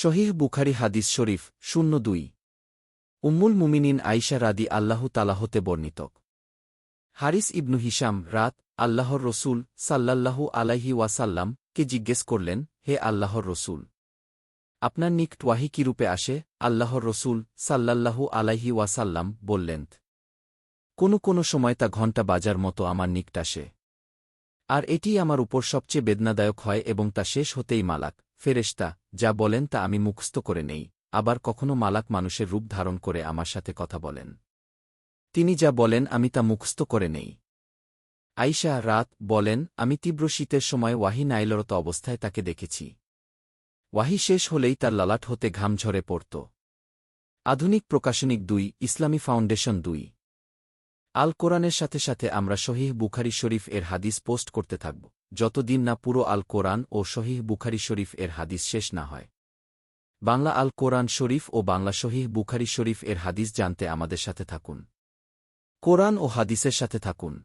শহীহ বুখারি হাদিস শরীফ, শূন্য দুই। উম্মুল মুমিনিন আইশা রাদি আল্লাহু তালাহতে বর্ণিত। হারিস ইবনু হিসাম রাত, আল্লাহর রসুল সাল্লাল্লাহু আলাইহি ওয়াসাল্লাম কে জিজ্ঞেস করলেন, হে আল্লাহর রসুল। আপনার নিকট ওয়াহি কিরূপে আসে? আল্লাহর রসুল সাল্লাল্লাহু আলাইহি ওয়াসাল্লাম বললেন, কোনো কোনো সময় তা ঘণ্টা বাজার মতো আমার নিকট আসে। আর এটি আমার উপর সবচেয়ে বেদনাদায়ক হয় এবং তা শেষ হতেই মালাক। ফেরেশতা, যা বলেন তা আমি মুখস্থ করে নেই, আবার কখনো মালাক মানুষের রূপ ধারণ করে আমার সাথে কথা বলেন। তিনি যা বলেন আমি তা মুখস্থ করে নেই। আইশা রাত বলেন, আমি তীব্র শীতের সময় ওয়াহি নাইলরত অবস্থায় তাকে দেখেছি। ওয়াহি শেষ হলেই তার লালাট হতে ঘাম ঝরে পড়ত। আধুনিক প্রকাশনিক দুই, ইসলামী ফাউন্ডেশন দুই। আল কোরআনের সাথে সাথে আমরা শহীহ বুখারি শরীফ এর হাদিস পোস্ট করতে থাকব। যতদিন না পুরো আল কোরআন ও শহীহ বুখারি শরীফ এর হাদিস শেষ না হয়। বাংলা আল কোরআন শরীফ ও বাংলা শহীহ বুখারি শরীফ এর হাদিস জানতে আমাদের সাথে থাকুন। কোরআন ও হাদিসের সাথে থাকুন।